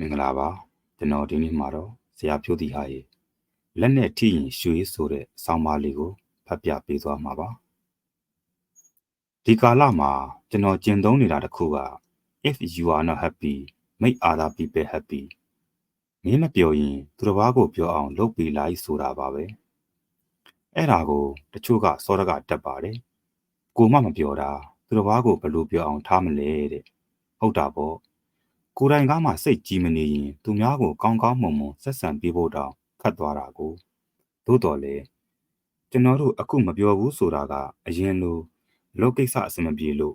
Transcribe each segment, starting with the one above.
မင်္ဂလာပါကျွန်တော်ဒီနေ့မှာတော့ဇရာဖြိုးတီဟာရေလက်နဲ့ထိရင်ရွှေဆိုတဲ့ဆောင်းပါးလေးကိုဖတ်ပြပေးသွားမှာပါဒီကာလမှာကျွန်တော်ကျင့်သုံးနေတာတစ်ခုက if you are not happy make other people happy မင်းမပြောရင်သူတစ်ပါးကိုပြောအောင်လုပ်ပေးလိုက်ဆိုတာပါပဲအဲ့ဒါကိုတချို့ကစောရကတက်ပါတယ်ကိုမမပြောတာသူတစ်ပါးကိုဘယ်လိုပြောအောင်ထားမလဲတဲ့ဟုတ်တာပေါ့ ကိုယ်တိုင်ကမှစိတ်ကြီးမနေရင်သူများကိုကောင်းကောင်းမွန်မွန်ဆက်ဆံပေးဖို့တောင်ခတ်သွားတာကိုသို့တော်လေကျွန်တော်တို့အခုမပြောဘူးဆိုတာကအရင်လိုလောကိစ္စအဆင်မပြေလို့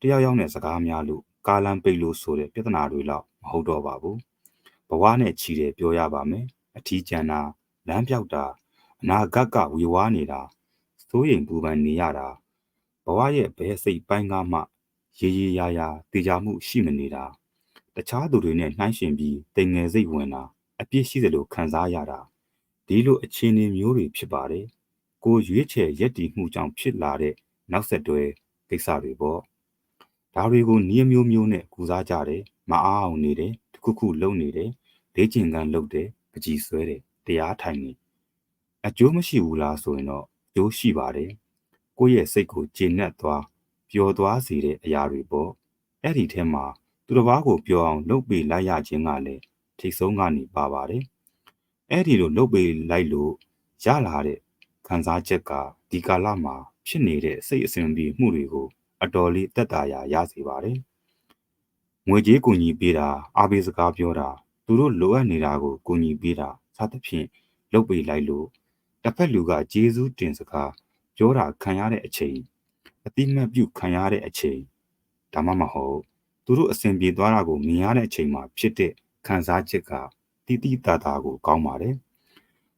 တယောက်ယောက်နဲ့စကားများလို့ကာလန်ပိတ်လို့ဆိုတဲ့ပြဿနာတွေလောက်မဟုတ်တော့ပါဘူးဘဝနဲ့ချီတယ်ပြောရပါမယ်အထီးကျန်တာလမ်းပြောက်တာအနာဂတ်ကဝေဝါးနေတာစိုးရိမ်ပူပန်နေရတာဘဝရဲ့ဘယ်စိတ်ပိုင်းကမှရေရေရာရာတည်ကြမှုရှိမနေတာ တခြားသူတွေနဲ့နှိုင်းယှဉ်ပြီးတိမ်ငယ်စိတ်ဝင်တာအပြစ်ရှိသလိုခံစားရတာဒီလိုအခြေအနေမျိုးတွေဖြစ်ပါတယ်ကိုရွေးချယ်ရက်တည်မှုကြောင့်ဖြစ်လာတဲ့နောက်ဆက်တွဲကိစ္စတွေပေါ့ဒါတွေကိုနည်းမျိုးမျိုးနဲ့ကူစားကြတယ်မအားအောင်နေတယ်တခုခုလုံနေတယ်လေ့ကျင့်ခန်းလုပ်တယ်ပကြီးဆွဲတယ်တရားထိုင်နေအကျိုးမရှိဘူးလားဆိုရင်တော့အကျိုးရှိပါတယ်ကိုယ့်ရဲ့စိတ်ကိုကျေနပ်သွားပျော်သွားစေတဲ့အရာတွေပေါ့အဲ့ဒီထဲမှာ သူတစ်ပါးကိုပြောအောင်လုပ်ပေးလိုက်ရခြင်းကလည်းထိတ်ဆုံးကနေပါပါတယ်။အဲ့ဒီလိုလုပ်ပေးလိုက်လို့ရလာတဲ့ခံစားချက်ကဒီကာလမှာဖြစ်နေတဲ့စိတ်အစဉ်ပြေမှုတွေကိုအတော်လေးတက်တာရာရစေပါတယ်။ငွေကြေးကူညီပေးတာအားပေးစကားပြောတာသူတို့လိုအပ်နေတာကိုကူညီပေးတာစသဖြင့်လုပ်ပေးလိုက်လို့တစ်ဖက်လူကကျေးဇူးတင်စကားပြောတာခံရတဲ့အချိန်အတိမတ်ပြုခံရတဲ့အချိန်ဒါမှမဟုတ် သူတို့အစဉ်ပြေသွားတာကိုမြင်ရတဲ့အချိန်မှာဖြစ်တဲ့ခံစားချက်ကတီးတီးတာတာကိုကောင်းပါတယ်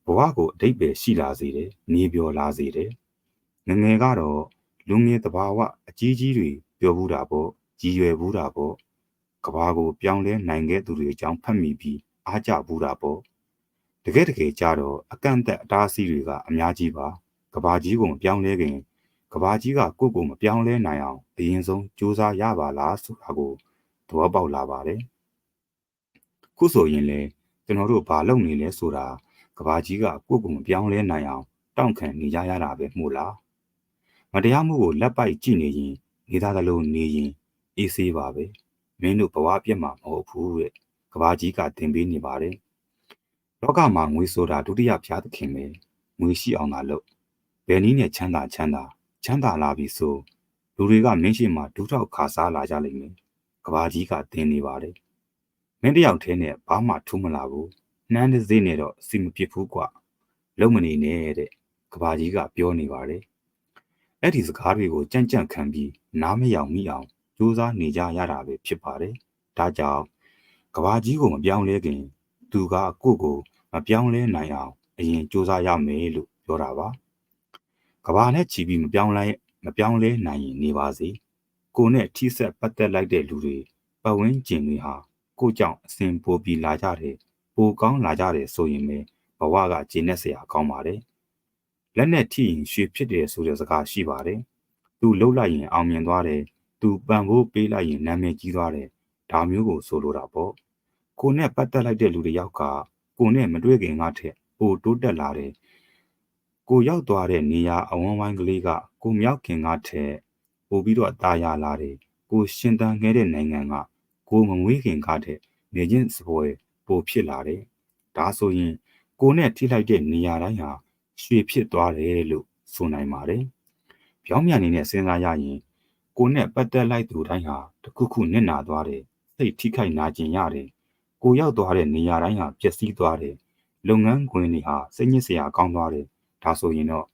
ဘဝကိုအတိတ်ပဲရှိလာစေတယ်နေပြောလာစေတယ်ငငယ်ကတော့လူငယ်တဘာဝအကြီးကြီးတွေပြောဘူးတာပေါ့ကြီးရွယ်ဘူးတာပေါ့ကဘာကိုပြောင်းလဲနိုင်ခဲ့သူတွေအကြောင်းဖတ်မိပြီးအားကြဘူးတာပေါ့တကယ်တကယ်ကြတော့အကန့်အသတ်အတားအဆီးတွေကအများကြီးပါကဘာကြီးကိုပြောင်းလဲခင် ကဘာကြီးကကိုယ့်ကိုမပြောင်းလဲနိုင်အောင်အရင်ဆုံးစူးစမ်းရပါလားဆိုတာကိုသဘောပေါက်လာပါတယ်ခုဆိုရင်လေကျွန်တော်တို့ဘာလုပ်နေလဲဆိုတာကဘာကြီးကကိုယ့်ကိုမပြောင်းလဲနိုင်အောင်တောင့်ခံနေကြရတာပဲမို့လားမတရားမှုကိုလက်ပိုက်ကြည့်နေရင်နေသားသလိုနေရင်အေးဆေးပါပဲမင်းတို့ဘဝပြတ်မှာမဟုတ်ဘူးတဲ့ကဘာကြီးကတင်ပေးနေပါတယ်လောကမှာငွေဆိုတာဒုတိယဖျားသခင်ပဲငွေရှိအောင်သာလုပ်ဘယ်နည်းနဲ့ချမ်းသာချမ်းသာ ချမ်းသာလာပြီဆိုလူတွေကမင်းရှိမှဒုထောက်ခါစားလာကြလိမ့်မယ်ကဘာကြီးကတင်းနေပါတယ်မင်းတယောက်တည်းနဲ့ဘာမှထူးမလာဘူးနှမ်းတဲ့စိနဲ့တော့စီမပြစ်ဘူးကွာလုံမနေနဲ့တဲ့ကဘာကြီးကပြောနေပါတယ်အဲ့ဒီစကားတွေကိုကြံ့ကြံ့ခံပြီးနားမယောင်မိအောင်ကြိုးစားနေကြရတာပဲဖြစ်ပါတယ်ဒါကြောင့်ကဘာကြီးကိုမပြောင်းလဲခင် သူကကိုယ့်ကိုမပြောင်းလဲနိုင်အောင်အရင်ကြိုးစားရမယ်လို့ပြောတာပါက ဘာနဲ့ချီပြီးမပြောင်းလဲမပြောင်းလဲနိုင်ရင်နေပါစေကိုနဲ့ထိဆက်ပတ်သက်လိုက်တဲ့လူတွေပတ်ဝန်းကျင်တွေဟာကိုကြောင့်အစဉ်ပိုပြီးလာကြတယ်ပိုကောင်းလာကြတယ်ဆိုရင်ပဲဘဝကကျေနပ်စရာကောင်းပါတယ်လက်နဲ့ထိရင်ရွှေဖြစ်တယ်ဆိုတဲ့စကားရှိပါတယ်သူလှုပ်လိုက်ရင်အောင်မြင်သွားတယ်သူပံဖို့ပေးလိုက်ရင်နာမည်ကြီးသွားတယ်ဒါမျိုးကိုဆိုလိုတာပေါ့ကိုနဲ့ပတ်သက်လိုက်တဲ့လူတွေယောက်ကကိုနဲ့မတွေ့ခင်ကထက်ပိုတိုးတက်လာတယ် ကိုရောက်သွားတဲ့နေရာအဝန်းဝိုင်းကလေးကကိုမြောက်ခင်ကထက်ပို့ပြီးတော့တာယာလာတယ်ကိုရှင်တန်ခဲ့တဲ့နိုင်ငံကကိုမမွေးခင်ကားတဲ့နေချင်းစပွဲပိုဖြစ်လာတယ်ဒါဆိုရင်ကိုနဲ့ထိလိုက်တဲ့နေရာတိုင်းဟာရွှေဖြစ်သွားတယ်လို့ဆိုနိုင်ပါတယ်ပြောင်းပြန်နေတဲ့စဉ်းစားရရင်ကိုနဲ့ပတ်သက်လိုက်သူတိုင်းဟာတခုခုနစ်နာသွားတယ်စိတ်ထိခိုက်နာကျင်ရတယ်ကိုရောက်သွားတဲ့နေရာတိုင်းဟာပျက်စီးသွားတယ်လုပ်ငန်းခွင်တွေဟာစိတ်ညစ်စရာကောင်းသွားတယ် ဒါဆိုရင်တော့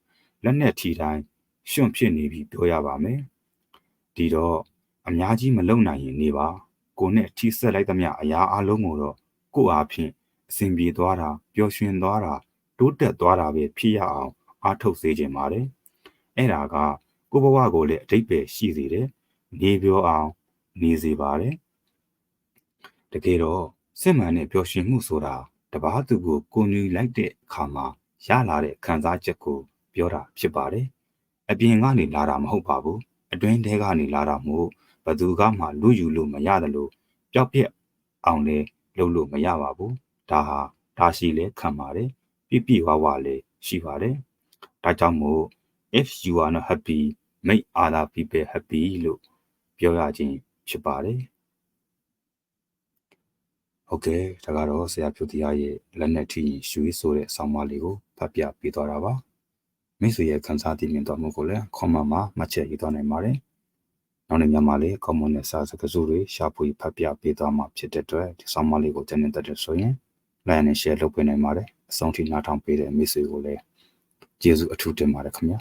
လက်နဲ့ထီတိုင်းရှွန့်ဖြစ်နေပြီပြောရပါမယ်ဒီတော့အများကြီးမလုံနိုင်ရင်နေပါကိုနဲ့ထိဆက်လိုက်သမျှအရာအလုံးကိုတော့ကိုအားဖြင့်အစဉ်ပြေသွားတာပျော်ရွှင်သွားတာတိုးတက်သွားတာပဲဖြစ်ရအောင်အားထုတ်စေခြင်းပါတယ်အဲ့ဒါကကိုဘဝကိုလည်းအတိတ်ပဲရှိစေတယ်နေပြောအောင်နေစေပါတယ်တကယ်တော့စစ်မှန်တဲ့ပျော်ရွှင်မှုဆိုတာတပားသူကိုကိုညူလိုက်တဲ့အခါမှာ ရလာတဲ့ခံစားချက်ကို ပြောတာဖြစ်ပါတယ်အပြင်ကနေလာတာမဟုတ်ပါဘူးအတွင်းထဲကနေလာတာမို့ဘသူကမှလူယူလို့မရတယ်လို့ပျောက်ပြက်အောင်လဲလုပ်လို့မရပါဘူးဒါဟာဒါရှိလဲခံပါတယ်ပြပြဝဝလည်းရှိပါတယ်ဒါကြောင့်မို့ if you are not happy make other people happy လို့ပြောရခြင်းဖြစ်ပါတယ်ဟုတ်ကဲ့ဒါကတော့ဆရာဖြူတရားရဲ့လက်နက်ထိရင်ရွှေဆိုတဲ့ဆောင်းပါးလေးကို ဖတ်ပြပေးသွားတာပါမိတ်ဆွေရဲ့ခန်းစားတည်မြင်တော်မူကိုလည်း comment မှာမှတ်ချက်ရေးသွားနိုင်ပါတယ်နောက်နေ့ညမှာလည်း common နဲ့စာစကားစုတွေရှာဖွေဖတ်ပြပေးသွားမှာဖြစ်တဲ့အတွက်ဒီဆောင်းပါးလေးကိုတင်တဲ့ဆိုရင် like နဲ့ share လုပ်ပေးနိုင်ပါတယ်အဆုံးထိနားထောင်ပေးတဲ့မိတ်ဆွေကိုလည်းကျေးဇူးအထူးတင်ပါတယ်ခင်ဗျာ